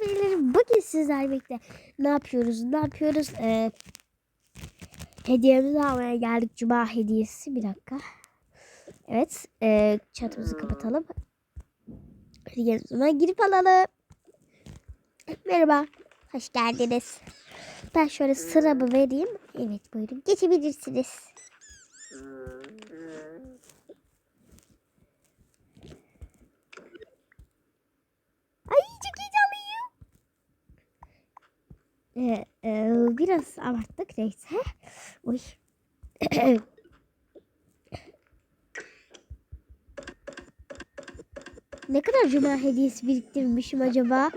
birileri. Bugün sizlerle birlikte ne yapıyoruz? Ne yapıyoruz? Ee, hediyemizi almaya geldik. Cuma hediyesi. Bir dakika. Evet ee, çatımızı kapatalım. Zaman girip alalım. Merhaba. Hoş geldiniz. Ben şöyle sıramı vereyim. Evet buyurun. Geçebilirsiniz Ay çok heyecanlıyım. Ee, e, biraz abarttık neyse. Uy. ne kadar cuma hediyesi biriktirmişim acaba?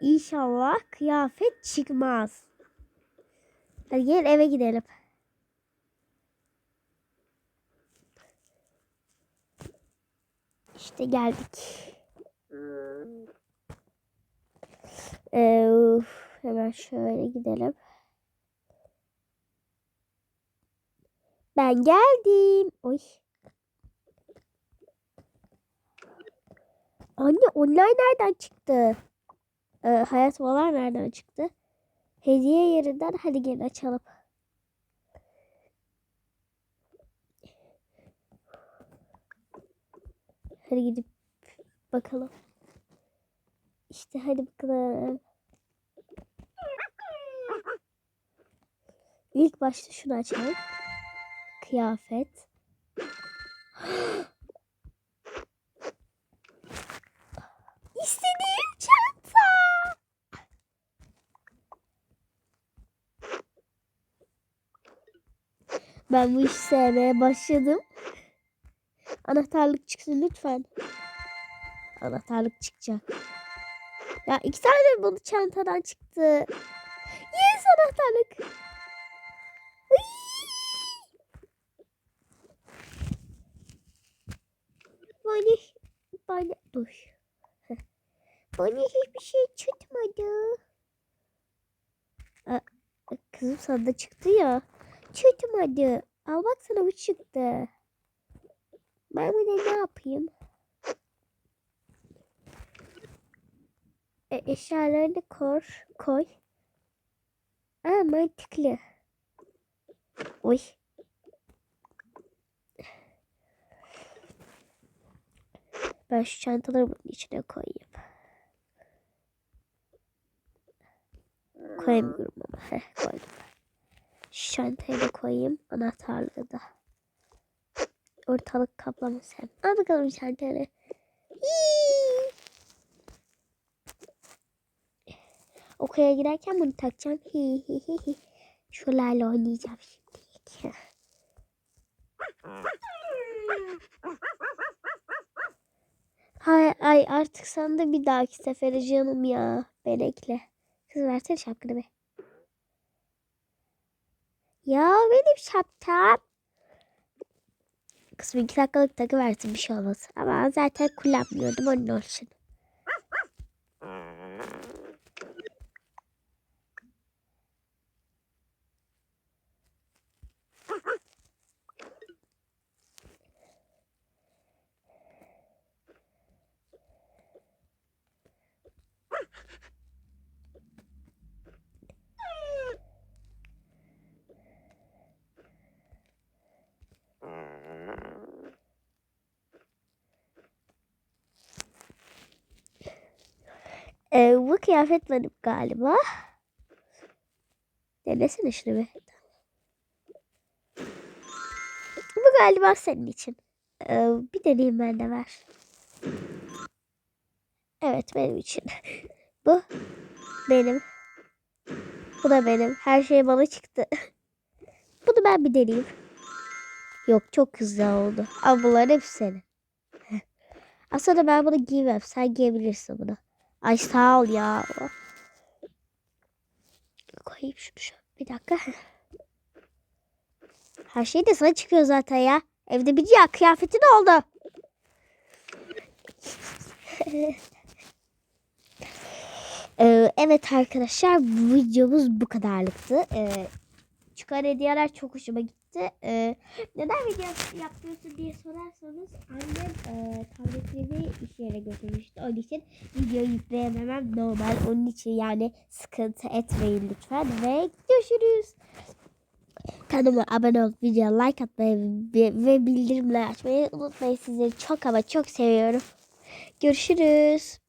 İnşallah kıyafet çıkmaz. Hadi gel eve gidelim. İşte geldik. Ee, uf, hemen şöyle gidelim. Ben geldim. Oy. Anne online nereden çıktı? Ee, hayat valar nereden çıktı? Hediye yerinden hadi gelin açalım. Hadi gidip bakalım. İşte hadi bakalım. İlk başta şunu açalım. Kıyafet. İstediğim çanta. Ben bu işi sevmeye başladım. Anahtarlık çıksın lütfen. Anahtarlık çıkacak. Ya iki tane bunu çantadan çıktı. Yes anahtarlık. Bana, bana, dur. Bana hiçbir şey çıkmadı. Kızım sana çıktı ya. Çıkmadı. Al bak sana bu çıktı. Ben bunu ne yapayım? E, eşyalarını kor, koy. Aa mantıklı. Oy. Ben şu çantaları bunun içine koyayım. Koyamıyorum ama. Heh, koydum. Şu çantayı da koyayım. Anahtarlığı da. Ortalık kaplamış hem. Al bakalım. Hii. Okula giderken bunu takacağım. Hi hi hi hi. Şularla oynayacağım şimdi. Hay ay artık sen de bir dahaki sefere canım ya. Benekle. Kız versene şapkanı be. Ya benim şapkam. Kızım iki dakikalık takı versin bir şey olmaz. Ama zaten kullanmıyordum onun için. Ee, bu kıyafet benim galiba. Denesene şunu bir. Bu galiba senin için. Ee, bir deneyeyim ben de ver. Evet benim için. bu benim. Bu da benim. Her şey bana çıktı. Bunu ben bir deneyeyim. Yok çok güzel oldu. Ama bunların hepsi senin. Aslında ben bunu giymem. Sen giyebilirsin bunu. Ay sağ ol ya. Koyayım şunu şu. Bir dakika. Her şey de sana çıkıyor zaten ya. Evde bir ya kıyafetin oldu. Ee, evet arkadaşlar bu videomuz bu kadarlıktı. Ee, çıkan hediyeler çok hoşuma gitti. İşte e, neden video yapıyorsun diye sorarsanız annem e, tabletini iş yere götürmüştü. Onun için video yükleyememem normal. Onun için yani sıkıntı etmeyin lütfen ve görüşürüz. Kanalıma abone olup videoya like atmayı ve bildirimleri açmayı unutmayın. Sizleri çok ama çok seviyorum. Görüşürüz.